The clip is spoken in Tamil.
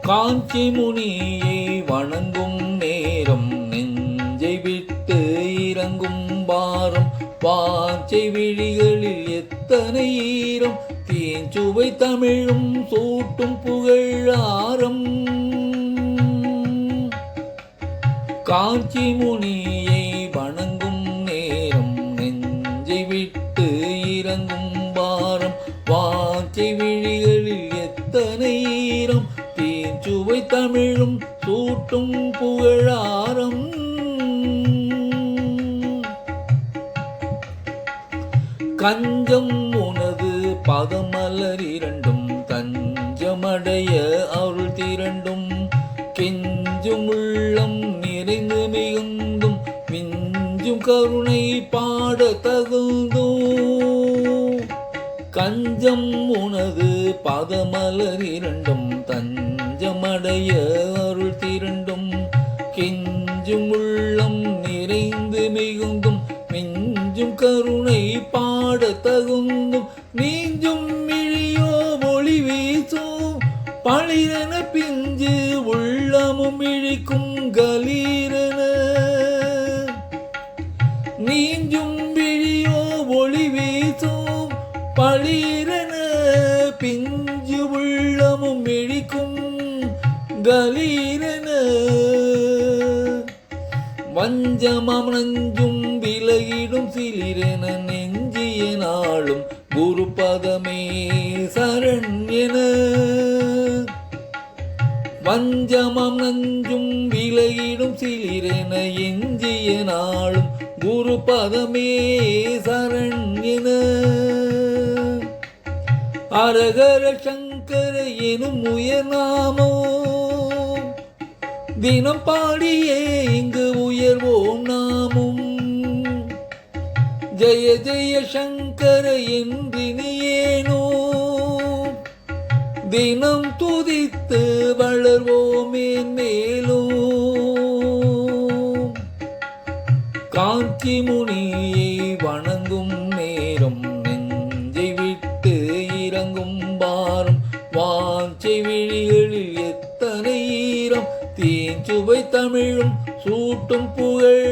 காஞ்சி முனியை வணங்கும் நேரம் நெஞ்சை விட்டு இறங்கும் பாரம். வாஞ்சை விழிகளில் எத்தனை ஈரம்? தீஞ்சுவை தமிழும் சூட்டும் புகழாரம். காஞ்சி முனியை வணங்கும் இறங்கும் பாரம் வாஞ்சை விழிகளில் எத்தனை ஈரம்? தீஞ்சுவை தமிழும் சூட்டும் புகழாரம். கஞ்சம் உனது பதமலர் இரண்டும் தஞ்சமடைய அருள் திரண்டும். கெஞ்சும் உள்ளம் நிறைந்து மிகுந்தும் மிஞ்சும் கருணை பாட தகுந்தும் கஞ்சம் உனது பதமலர் இரண்டும் தஞ்சமடைய அருள் திரண்டும். கெஞ்சும் உள்ளம் நிறைந்து மிகுந்தும் மிஞ்சும் கருணை பாட தகுந்தும் நீஞ்சும் மிழியோ ஒளி வீசும். பளிரன பிஞ்சு உள்ளமும் இழிக்கும் கலீரன. நீஞ்சும் விழியோ ஒளி வீசும். பளிரன பிஞ்சு உள்ளமும் இழிக்கும் கலீரன. வஞ்சமம் நஞ்சும் விலகிடும் சிலிரென நெஞ்சிய நாளும் குரு பதமே சரண் என. வஞ்சமம் நஞ்சும் விலகிடும் சிலிரென எஞ்சிய நாளும் குரு பதமே சரண் என. அரகர சங்கர எனும் உயர்நாமோ. தினம் பாடியே இங்கு உயர்வோம் நாமும். ஜெய ஜெய சங்கர என்றினியேனோ தினம் துதித்து வளர்வோமே மேலும் காஞ்சி முனியை வணங்கும் நேரம் வாஞ்சை எத்தனை ஈரம்? தீஞ்சுவை தமிழும் சூட்டும் புகழ்